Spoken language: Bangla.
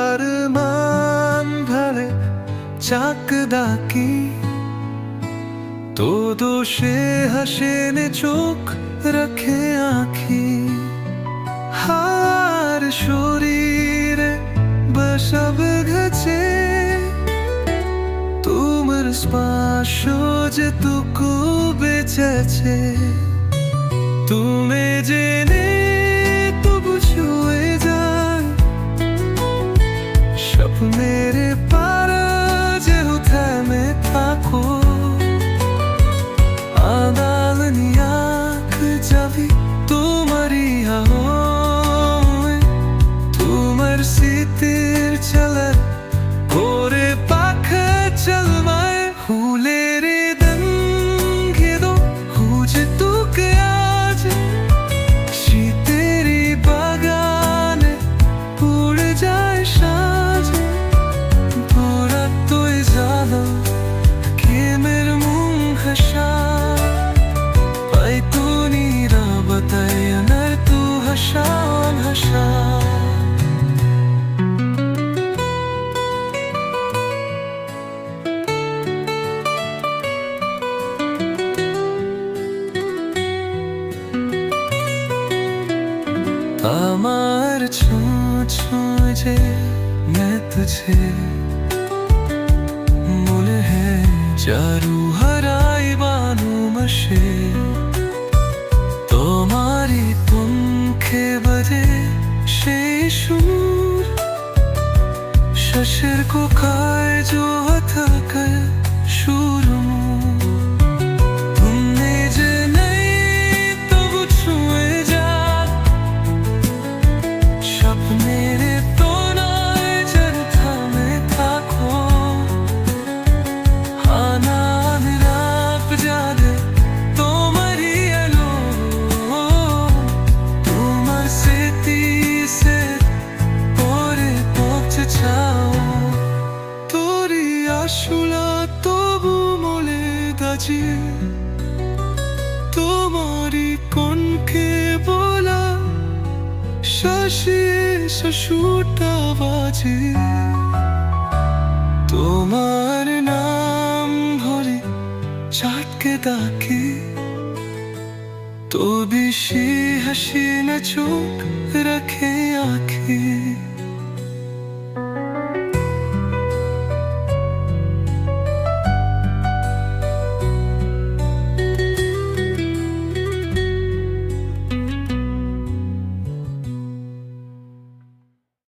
আর মান চাক ডাকি। তো দোষে হাসেন চোখ রাখে আঁখি। হার শরীর বসব ঘছে তোমার স্পর্শ যে তুকু বেঁচেছে, তুমি যে for me. আমার ছুঁ ছুঁ যে मैं तुझे মনে হে চারু হারাই বানু মশে তোমারি পুঙ্খে বজে সেই সুর শশির को পরে আসলা তবু তোমারই বলা তোমার নাম ধরে চাটকে ডাকে। তো বেশি হাসি না চোখ রাখে আঁখি